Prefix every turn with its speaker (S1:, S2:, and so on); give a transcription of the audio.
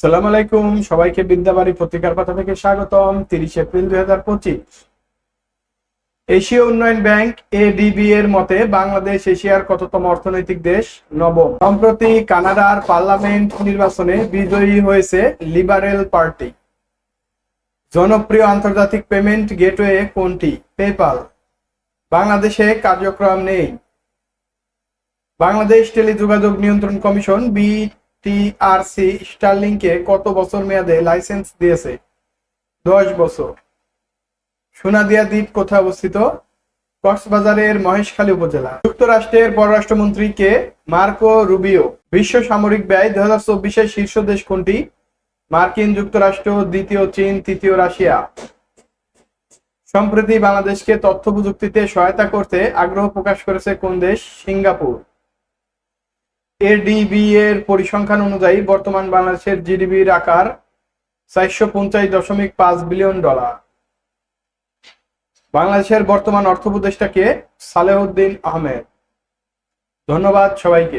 S1: সালাম আলাইকুম, সবাইকে বিদ্যাবাড়ি পত্রিকার পাতা থেকে স্বাগতম, তিরিশ এপ্রিল দুই হাজার পঁচিশ। এশীয় উন্নয়ন ব্যাংক, এডিবি এর মতে বাংলাদেশ এশিয়ার কততম অর্থনৈতিক দেশ? নবম। সম্প্রতি কানাডার পার্লামেন্ট নির্বাচনে বিজয়ী হয়েছে লিবারেল পার্টি। জনপ্রিয় আন্তর্জাতিক পেমেন্ট গেটওয়ে কোনটি? পেপাল। বাংলাদেশে কার্যক্রম নেই। বাংলাদেশ টেলিযোগাযোগ নিয়ন্ত্রণ কমিশন বিটিআরসি স্টারলিংকে কত বছর মেয়াদে লাইসেন্স দিয়েছে? দশ বছর। সোনাদিয়া দ্বীপ কোথায় অবস্থিত? কক্সবাজারের মহেশখালী উপজেলা। যুক্তরাষ্ট্রের পররাষ্ট্রমন্ত্রী কে মার্কো রুবিও। বিশ্ব সামরিক ব্যয় দুই হাজার চব্বিশের শীর্ষ দেশ কোনটি? মার্কিন যুক্তরাষ্ট্র, দ্বিতীয় চীন, তৃতীয় রাশিয়া। সম্প্রতি বাংলাদেশকে তথ্য প্রযুক্তিতে সহায়তা করতে আগ্রহ প্রকাশ করেছে কোন দেশ? সিঙ্গাপুর। এডিবি এর পরিসংখ্যান অনুযায়ী বর্তমান বাংলাদেশের জিডিপির আকার চারশো পঞ্চাশ দশমিক পাঁচ বিলিয়ন ডলার। বাংলাদেশের বর্তমান অর্থ উপদেষ্টাকে সালেহউদ্দিন আহমেদ। ধন্যবাদ সবাইকে।